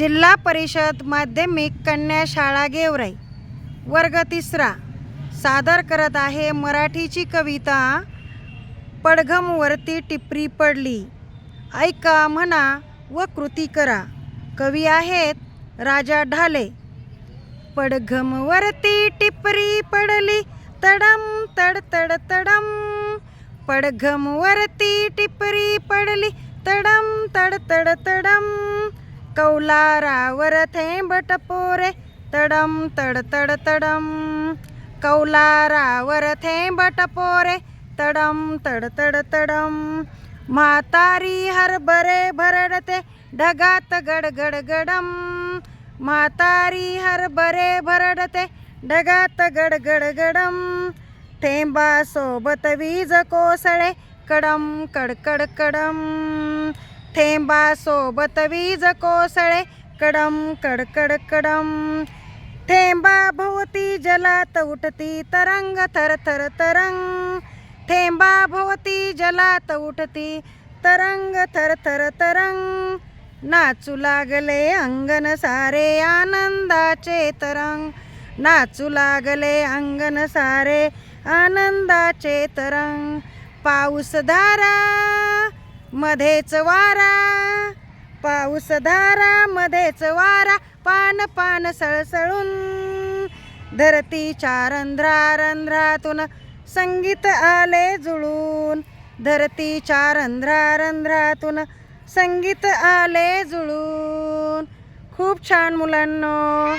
जिल्हा परिषद माध्यमिक कन्या शाळा गेवराई. वर्ग तिसरा. सादर करत आहे मराठीची कविता. पडघमवरती टिपरी पडली. ऐका म्हणा व कृती करा. कवी आहेत राजा ढाले. पडघमवरती टिपरी पडली. तडम तड तड तडम. पडघमवरती टिपरी पडली. तडम तड तड तडम. कौलारावर थेंब टपोरे तडम तड तड तडम. कौलारावर थेंब टपोरे तडम तड तड तडम. म्हातारी हरभरे भरडते ढगात गडगड गडम. म्हातारी हरभरे भरडते ढगात गडगड गडम. थेंबासोबत वीज कोसळे कडम कडकड कडम. थेंबा सोबत वीज कोसळे. कडम कडकड कडम. थेंबा भोवती जलात उठती तरंग थर थर तरंग. थेंबा भोवती जलात उठती तरंग थर थर तरंग. नाचू लागले अंगण सारे आनंदाचे तरंग. नाचू लागले अंगण सारे आनंदाचे तरंग. पाऊस धारा मध्येच वारा पाऊस धारा मध्येच वारा पान पान सळसळून. धरतीच्या रंध्रा रंध्रातून संगीत आले जुळून. धरतीच्या रंध्रा रंध्रातून संगीत आले जुळून. खूप छान मुलांनो.